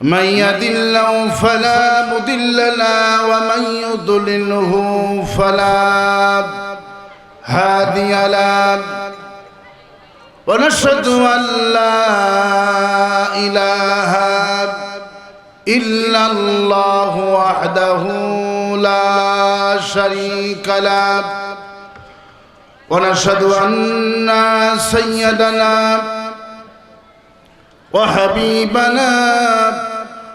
من يدله فلا مضل له ومن يضلله فلا هادي له ونشهد أن لا إله إلا الله وحده لا شريك له ونشهد أن سيدنا وحبيبنا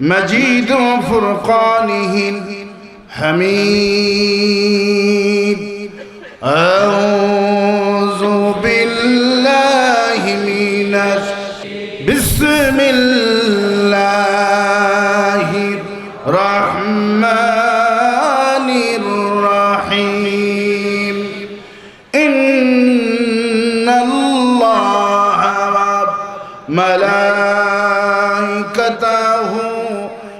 المجيد وفرقانه الحميد أعوذ بالله من بسم الله الرحمن الرحيم. إن الله وملائكته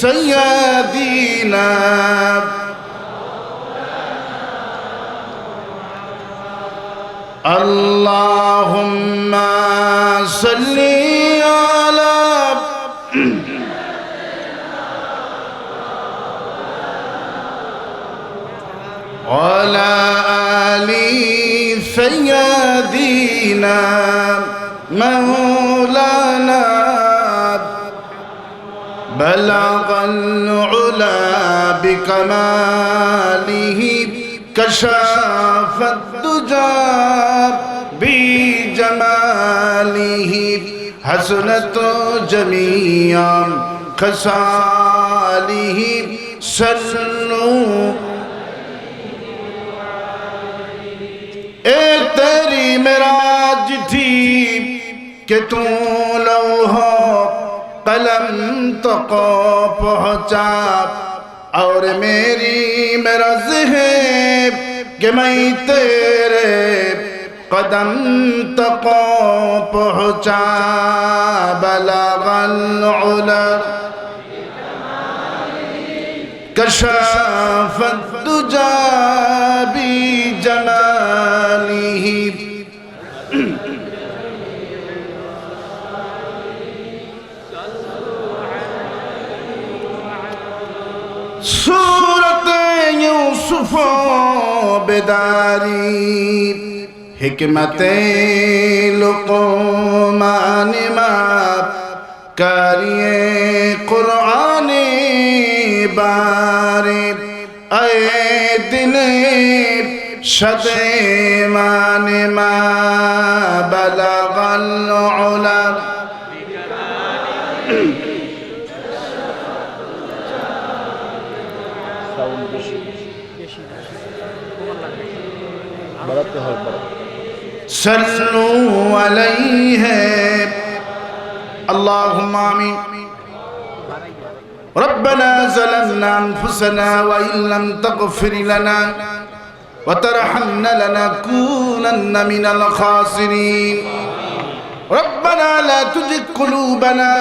سيدنا اللهم صل على وعلى آل سيدنا مولانا بلغ العلا بكماله كشاف الدجى بجماله حسنت جميع خصاله سنو اے تیری میراج تھی کہ تو لوہوں कलम तो को पहुंचा और मेरी मरज है कि मैं तेरे कदम तको पहुँचा बलगल कशा फत زلف بیداری حکمت لقمان ما کاری قرآن باری اے دل شد مان ما بلغ العلم বাড়াতে হয় বাড়াতে صلوا عليه اللهم آمين ربنا ظلمنا أنفسنا وإن لم تغفر لنا وترحمنا لنكونن من الخاسرين ربنا لا تزغ قلوبنا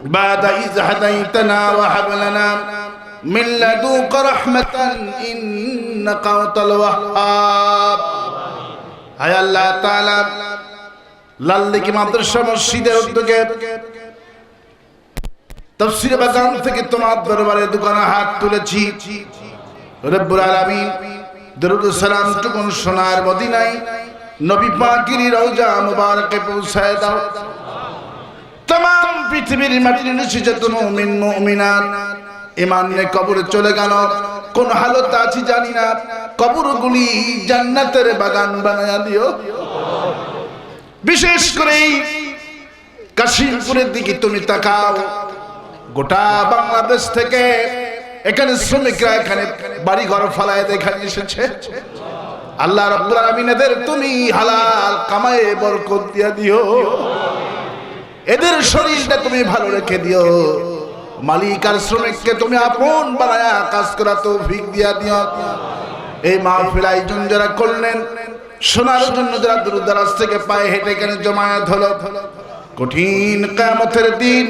بعد إذ هديتنا وهب لنا من لدنك رحمة إنك أنت الوهاب হায় আল্লাহ তাআলা, লাল্লিকি মাদ্রাসা মসজিদের উদ্যোগে তাফসীর বাগান থেকে তোমার দরবারে দোকানে হাত তুলেছি। রব্বুল আলামিন দরুদ সালাম টুকুন সোনার মদিনায় নবী পাকির রওজা মুবারকে পৌঁছায় দাও। তমাম পৃথিবীর মাটির নিচে যত মুমিন, মুমিনাত ইমান কবরে চলে গেল। কোন হালত আছে জানি না। কবরগুলি জান্নাতের বাগান বানায়া দিও। বিশেষ করে কাশিমপুরের দিকে তুমি তাকাও। গোটা বাংলাদেশ থেকে এখানে শ্রমিকরা এখানে বাড়ি ঘর ফালায় এখানে এসেছে। আল্লাহ রাব্বুল আলামিন এদের তুমি হালাল কামায়ে বরকত দিয়া দিও। এদের শরীরটা তুমি ভালো রেখে দিও। মালিক আর শ্রমিককে তুমি আপন বানায়া কাজ করা তো ভিক দিয়া দিও। এই মাহফিল আয়োজন যারা করলেন, শোনার জন্য যারা দূরদারাজ থেকে পায়ে হেঁটে কেন জমায়েত হলো, কঠিন কামতের দিন,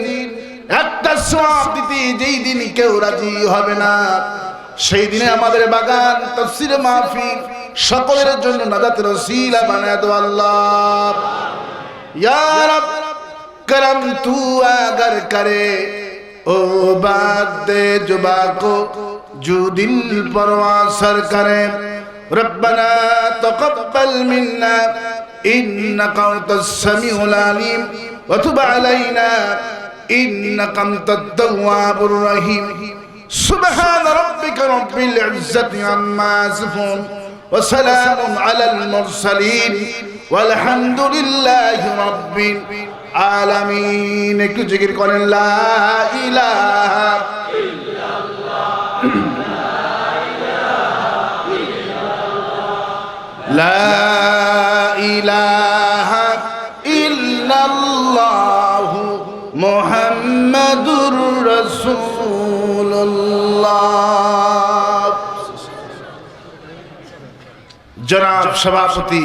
একটা সব দিতে যেই দিন কেউ রাজি হবে না। সেই দিনে আমাদের বাগান, তফসির মাহফিল, সকলের জন্য নাজাতের ওসিলা বানায় দো আল্লাহ। ইয়া রব, করম তু আগর করে او بات دے جبا کو جو دل پرواں سر کرے ربنا تقبل منا انك انت السميع العليم وتب علينا انك انت التواب الرحيم سبحان ربك رب العزه عما يصفون وسلام على المرسلين والحمد لله رب العالمين كجير قال لا إله إلا الله لا إله জনাব সভাপতি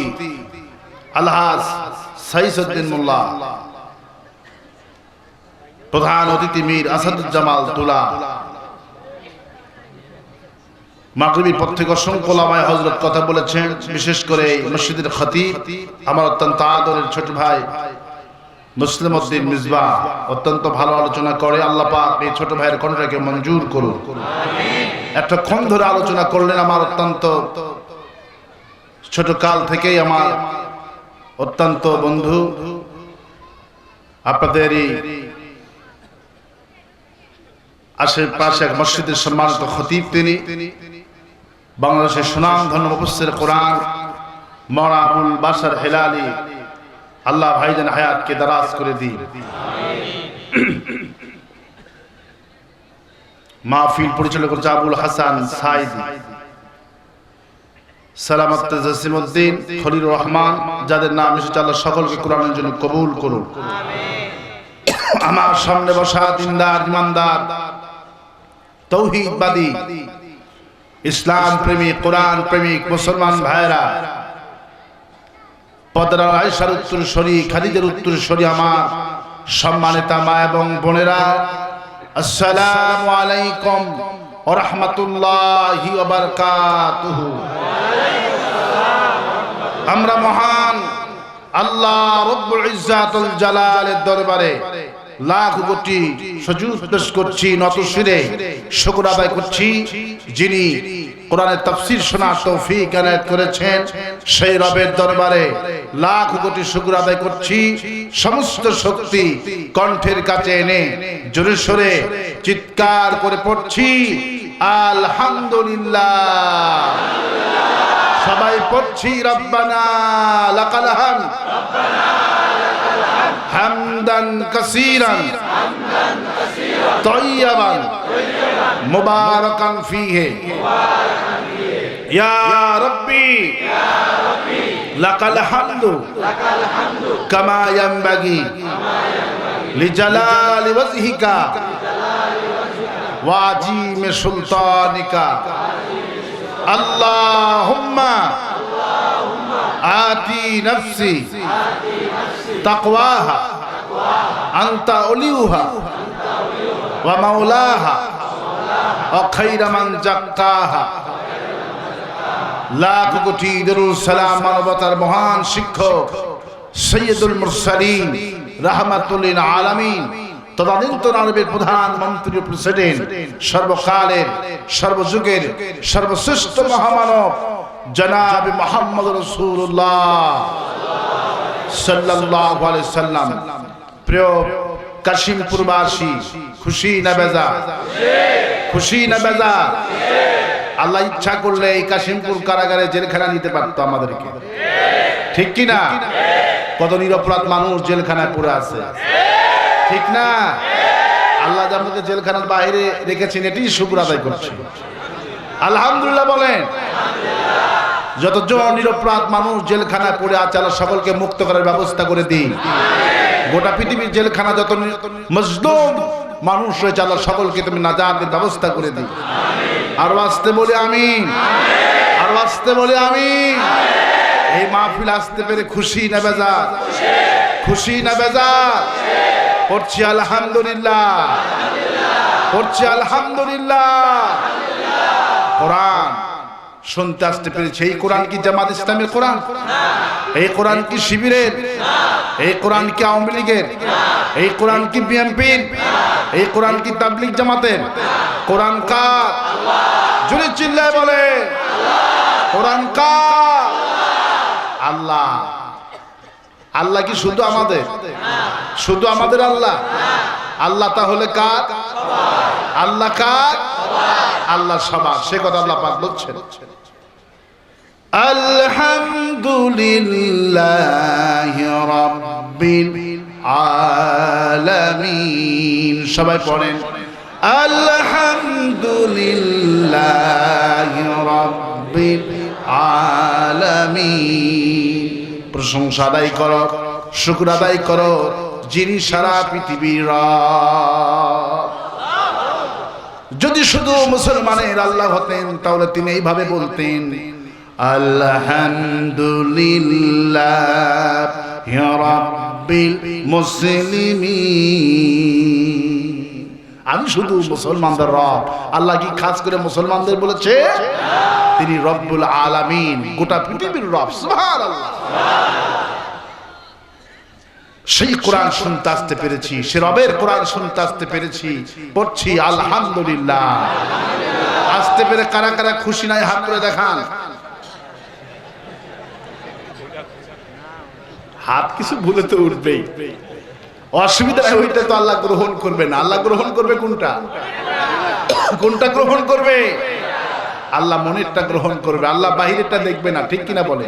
আলহাজ সাইসুদ্দিন মোল্লা প্রধান অতিথি মীর আসাদুজ্জামাল তুলা মাগরিবির পর থেকে অসংখ্য লামায় হজরত কথা বলেছেন বিশেষ করে মসজিদের খতিব আমার অত্যন্ত আদরের ছোট ভাই মুসলিম উদ্দিন মিসবা অত্যন্ত ভালো আলোচনা করে আল্লাহ পাক এই ছোট ভাইয়ের কণ্ঠটাকে মঞ্জুর করুন। একটা ক্ষণ ধরে আলোচনা করলেন আমার অত্যন্ত ছোট কাল থেকেই আমার অত্যন্ত বন্ধু। আপনাদের এই আশেপাশে এক মসজিদের সম্মানিত খতিব তিনি, বাংলাদেশের সুনাম ধন্য মুফসির কোরআন মরা আবুল বাসার হেলালি, আল্লাহ ভাইজান হায়াতকে দারাজ করে দিন। মাহফিল পরিচালক আবুল হাসান সাইদি সালামত জসিমউদ্দিন খলিলুর রহমান যাদের নাম এসেছে আল্লাহ সকলকে কোরআনের জন্য কবুল করুন। আমার সামনে বসা দিনদার ইমানদার তৌহিদবাদী ইসলাম প্রেমিক কোরআন প্রেমিক মুসলমান ভাইরা পদরা আয়সার উত্তর খালিদের উত্তর আমার সম্মানিতা মা এবং বোনেরা আসসালামু আলাইকুম ওয়া রাহমাতুল্লাহি ওয়া বারাকাতুহু। আমরা মহান আল্লাহ রব্বুল ইজ্জাতুল জালালের দরবারে লাখ কোটি সজুদ পেশ করছি, নত শিরে শুকর আদায় করছি, যিনি কোরআনের তাফসীর শোনার তৌফিক এনায়েত করেছেন, সেই রবের দরবারে লাখ কোটি শুকর আদায় করছি, সমস্ত শক্তি কণ্ঠের কাছে এনে জোরে সোরে চিৎকার করে পড়ছি, আলহামদুলিল্লাহ। সবাই পড়ছি, রব্বানা হাম। হামদান কাসীরান। তয়্যবান মুবারাকান ফীহি। ইয়া রাব্বি। লাকাল হামদু। কামা ইয়ানবাগি। লিজালালি ওয়াজহিকা। সুলতানিকা। اللهم آتي نفسي تقواها أنت أوليها ومولاها وخير من زكاها লাখ কোটি দরুদ সালাম মানবতার মহান শিক্ষক সৈয়দুল মুরসালিন রাহমাতুল্লিল আলামিন তদানীন্তন প্রেসিডেন্ট সর্বকালের সর্বশ্রেষ্ঠ মহামানব, জনাব খুশি না বেজা? খুশি না বেজা? আল্লাহ ইচ্ছা করলে এই কাশিমপুর কারাগারে জেলখানা নিতে পারতো আমাদেরকে। ঠিক কিনা? কত নিরপরাধ মানুষ জেলখানায় পড়ে আছে। ঠিক না? আল্লাহ আমাকে জেলখানার বাইরে রেখেছেন এটি শুক্র আদায় করছি। আলহামদুলিল্লাহ বলেন যতজন নিরপরাধ মানুষ জেলখানায় পড়ে আছে, আল্লাহ সকলকে মুক্ত করার ব্যবস্থা করে দিই গোটা পৃথিবীর জেলখানা যত মজলুম মানুষ রয়েছে, আল্লাহ সকলকে তুমি নাজাতের ব্যবস্থা করে দিই আরও আসতে বলি আমি আরও আসতে বলি আমি এই মাহফিল আসতে পেরে খুশি না বেজা খুশি না বেজা পড়ছি আলহামদুলিল্লাহ। পড়ছি আলহামদুলিল্লাহ। কোরআন। শুনতে আসতে পেরেছি। এই কোরআন কি জামাত ইসলামের কোরআন? এই কোরআন কি শিবিরের? এই কোরআন কি আওয়ামী লীগের? এই কোরআন কি বিএনপির? এই কোরআন কি তাবলিগ জামাতের? কোরআন কার? জুড়ে চিল্লায় বলে কোরআন কার? আল্লাহ। আল্লাহ কি শুধু আমাদের? শুধু আমাদের আল্লাহ? আল্লাহ তাহলে কার? আল্লাহ কার? আল্লাহ সবার। সে কথা আল্লাহ পাক বলছেন। আলহামদুলিল্লাহ রাব্বিল আলামিন। সবাই পড়েন। আলহামদুলিল্লাহ রাব্বিল আলামিন। প্রশংসা আদায় করো শুক্র আদায় করো যিনি সারা পৃথিবীর যদি শুধু মুসলমানের আল্লাহ হতেন, তাহলে তিনি এইভাবে বলতেন, আলহামদুলিল্লাহ মুসলিমিন। আমি শুধু মুসলমানদের রব। আল্লাহ কি খাস করে মুসলমানদের বলেছে? তিনি রব্বুল আলামিন, গোটা পৃথিবীর রব, সুবহানাল্লাহ। সেই কোরআন শুনতে আসতে পেরেছি, সে রবের কোরআন শুনতে আসতে পেরেছি, পড়ছি আলহামদুলিল্লাহ। আসতে পেরে কারা কারা খুশি নাই, হাত করে দেখান। হাত কিছু ভুলে তো উঠবেই। অসুবিধা ওইটা তো আল্লাহ গ্রহণ করবে না। আল্লাহ গ্রহণ করবে কোনটা? কোনটা গ্রহণ করবে? আল্লাহ মনেরটা গ্রহণ করবে। আল্লাহ বাহিরেরটা দেখবে না, ঠিক কিনা বলে?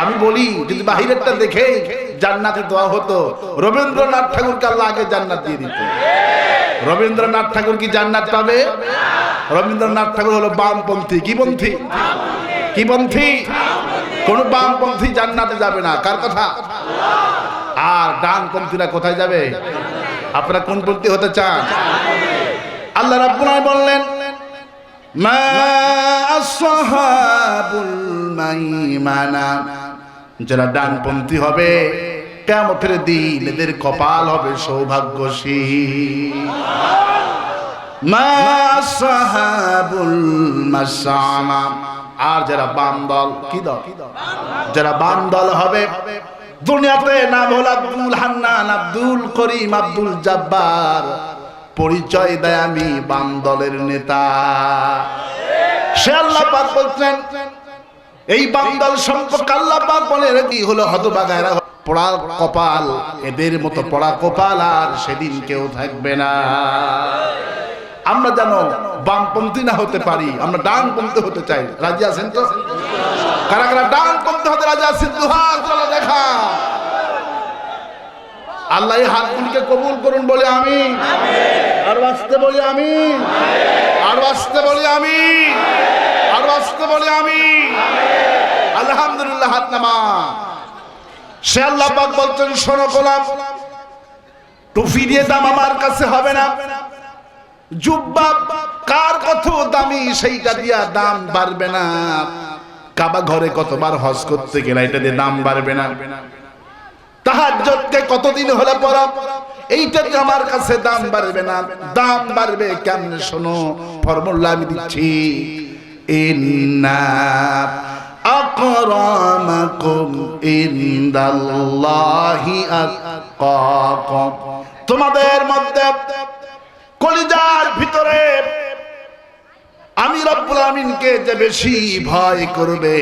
আমি বলি, যদি বাহিরেরটা দেখে জান্নাতে দেওয়া হতো, রবীন্দ্রনাথ ঠাকুরকে আল্লাহ আগে জান্নাত দিয়ে দিত। রবীন্দ্রনাথ ঠাকুর কি জান্নাত পাবে? রবীন্দ্রনাথ ঠাকুর হলো বামপন্থী। কি পন্থী? কি পন্থী? কোন বামপন্থী জান্নাতে যাবে না। কার কথা? আর ডানপন্থীরা কোথায় যাবে? আপনারা কোন পন্থী হতে চান? আল্লাহ রাব্বুল বললেন, মা আসহাবুল মাইমানা। যারা ডানপন্থী হবে কেমতের দিন এদের কপাল হবে সৌভাগ্যশী মা আর যারা বাম দল, কি দল? যারা বাম দল হবে দুনিয়াতে নাম হল আব্দুল হান্নান, আব্দুল করিম, আব্দুল জব্বার। পরিচয় দেয় আমি বাম দলের নেতা। সে আল্লাহ পাক বলছেন, এই বাম দল সম্পর্কে আল্লাহ পাক বলে কি হলো হতবাগায়রা পড়া কপাল, এদের মতো পড়া কপাল আর সেদিন কেউ থাকবে না। আমরা যেন বামপন্থী না হতে পারি, আমরা ডানপন্থী হতে চাই। রাজি আছেন তো? কারা কারা ডানপন্থী হতে রাজি আছেন? দেখা। আল্লাহ হাতগুলিকে কবুল করুন বলে আমি। আর আসতে বলি আমি। আর আসতে বলি আমি। আর আসতে বলি আমি। আলহামদুলিল্লাহ হাত নামা। সে আল্লাহ বলছেন, শোনো গোলাম টুফি দিয়ে দাম আমার কাছে হবে না। জুব্বা, কার কত দামি, সেইটা দিয়া দাম বাড়বে না। কাবা ঘরে কতবার হজ করতে গেলে এটা দিয়ে দাম বাড়বে না। তাহাজ্জুদকে কতদিন হলে পড়া? এইটা আমার কাছে দাম বাড়বে না। দাম বাড়বে কেমনে শোনো? ফর্মুলা আমি দিচ্ছি। ইন্না আকরামাকুম ইনদাল্লাহি আতকাকুম তোমাদের মধ্যে কলিজার ভিতরে আমি রব্বুল আমিনকে যে বেশি ভয় করবে,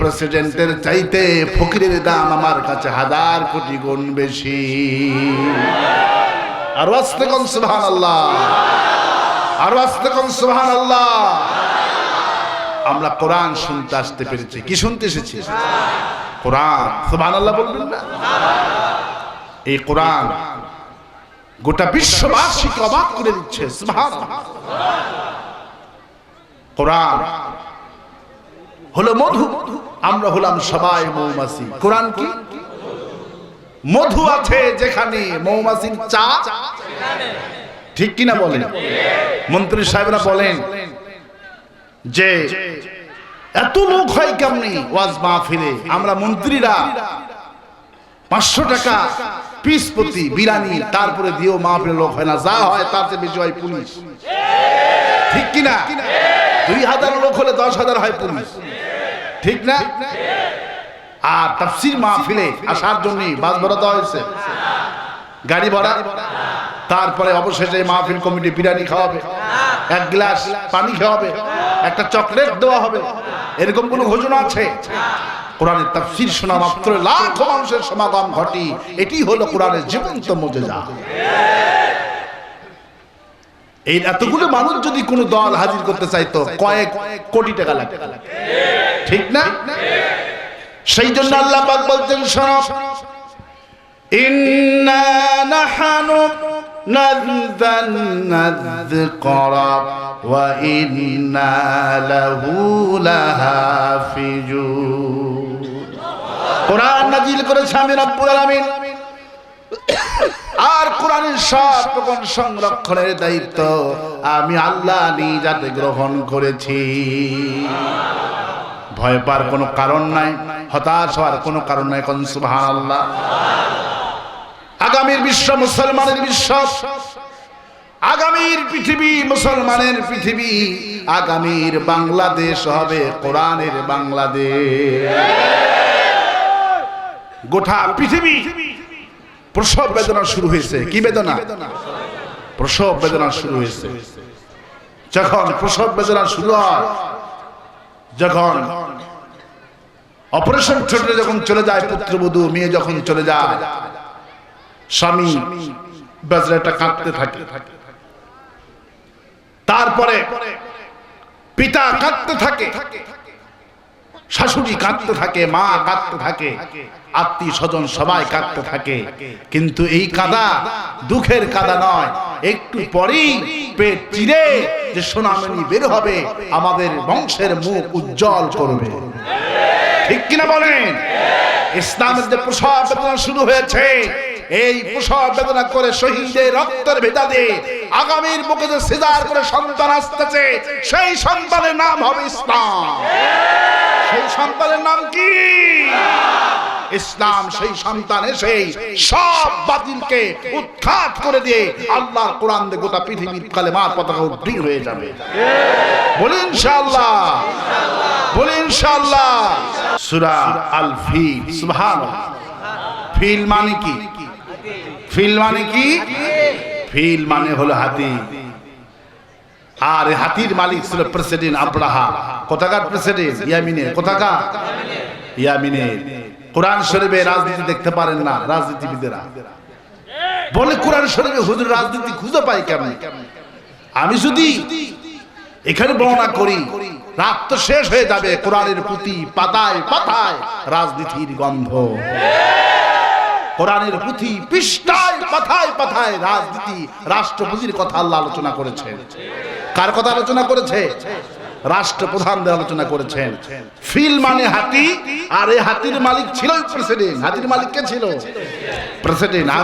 প্রেসিডেন্টের চাইতে ফকিরের দাম আমার কাছে হাজার কোটি গুণ বেশি। আর আস্তে কোন সুবহান আল্লাহ আর আস্তে কোন সুবহান আল্লাহ আমরা কোরআন শুনতে আসতে পেরেছি। কি শুনতে এসেছি? কোরআন। সুবহান আল্লাহ বলবেন না? এই কোরআন গোটা বিশ্ববাসীকে অবাক করে দিচ্ছে কোরআন হলো মধু, আমরা হলাম সবাই মৌমাছি। কোরআন কি? মধু আছে যেখানে মৌমাছির চা ঠিক কিনা বলেন? মন্ত্রী সাহেবরা বলেন যে এত লোক হয় কেমনি ওয়াজ মাহফিলে? আমরা মন্ত্রীরা পাঁচশো টাকা পিস প্রতি বিরানি তারপরে দিয়েও মাহফিলে লোক হয় না। যা হয় তাতে বেশি হয় পুলিশ। ঠিক কিনা দুই হাজার লোক হলে দশ হাজার হয় পুলিশ। ঠিক না? আর তাফসির মাহফিলে আসার জন্য বাস ভাড়া দেওয়া হয়েছে। গাড়ি ভাড়া। তারপরে অবশেষে মাহফিল কমিটি বিরিয়ানি খাওয়াবে। এক গ্লাস পানি খাওয়াবে। একটা চকলেট দেওয়া হবে। এরকম কোনো ঘোষণা আছে? কোরআনের তাফসির শোনা মাত্র লাখ মানুষের সমাগম ঘটি। এটি হলো কোরআনের জীবন্ত মজেজা। এই এতগুলো মানুষ যদি কোনো দল হাজির করতে চাইতো, কয়েক কোটি টাকা লাগবে ঠিক না? সেই জন্য আল্লাহ পাক বলছেন, শোনো। ইন্না নাহানু নাযালনা ওয়া ইন্না লাহু লাহাফিজুন। কোরআন নাজিল করেছে আমি রব্বুল আলামিন। আর কোরআনের সব রকম সংরক্ষণের দায়িত্ব আমি আল্লাহ নিজ হাতে গ্রহণ করেছি। ভয় পাওয়ার কোনো কারণ নাই, হতাশ হওয়ার কোনো কারণ নাই, কোন সুবহান আল্লাহ আগামীর বিশ্ব মুসলমানের বিশ্ব, আগামীর পৃথিবী মুসলমানের পৃথিবী, আগামীর বাংলাদেশ হবে কোরআনের বাংলাদেশ। গোটা পৃথিবী প্রসব বেদনা শুরু হয়েছে। কি বেদনা? প্রসব বেদনা শুরু হয়েছে। যখন প্রসব বেদনা শুরু হয়, যখন অপারেশন থিয়েটারে যখন চলে যায়, পুত্রবধূ, মেয়ে যখন চলে যায়, স্বামী বেজরাটা কাঁদতে থাকে। তারপরে পিতা কাঁদতে থাকে। শাশুড়ি কাঁদতে থাকে, মা কাঁদতে থাকে আত্মীয় স্বজন সবাই কাঁদতে থাকে। কিন্তু এই কাদা দুঃখের কাদা নয়। একটু পরেই পেট চিরে যে সোনামণি বের হবে, আমাদের বংশের মুখ উজ্জ্বল করবে। ঠিক কিনা বলেন? ইসলামের যে প্রসব বেদনা শুরু হয়েছে, এই প্রসব বেদনা করে শহীদের রক্তের ভেদা ভেদাদে আগামীর বুকে যে সিজার করে সন্তান আসতেছে, সেই সন্তানের নাম হবে ইসলাম। সেই সন্তানের নাম কি? ইসলাম সেই সন্তান এসে সব বাতিলকে উৎখাত করে দিয়ে আল্লাহর কোরআন গোটা পৃথিবীর কালেমার পতাকা উদ্দীন হয়ে যাবে। বলি ইনশাআল্লাহ বলি ইনশাআল্লাহ। সূরা আল ফিল সুবহানাল্লাহ। ফিল মানে কি? ফিল মানে কি? ফিল মানে হলো হাতি। আর হাতির মালিক ছিল প্রেসিডেন্ট আব্রাহা কোথাকার প্রেসিডেন্ট? ইয়ামিনের। কোথাকার? ইয়ামিনের। কোরআন শরীফে রাজনীতি দেখতে পারেন না রাজনীতিবিদেরা। বলে কোরআন শরীফে হুজুর রাজনীতি খুঁজে পাই কেমন? আমি যদি এখানে বর্ণনা করি, রাত তো শেষ হয়ে যাবে কোরআনের প্রতি পাতায় পাতায় রাজনীতির গন্ধ। কোরআনের পুঁথি পৃষ্ঠায় পাথায় পাথায় রাজনীতি, রাষ্ট্রপতির কথা আল্লাহ আলোচনা করেছেন কার কথা আলোচনা করেছে? রাষ্ট্রপ্রধানদের আলোচনা করেছেন ফিল মানে হাতি, আর এই হাতির মালিক ছিল প্রেসিডেন্ট। হাতির মালিক কে ছিল? প্রেসিডেন্ট।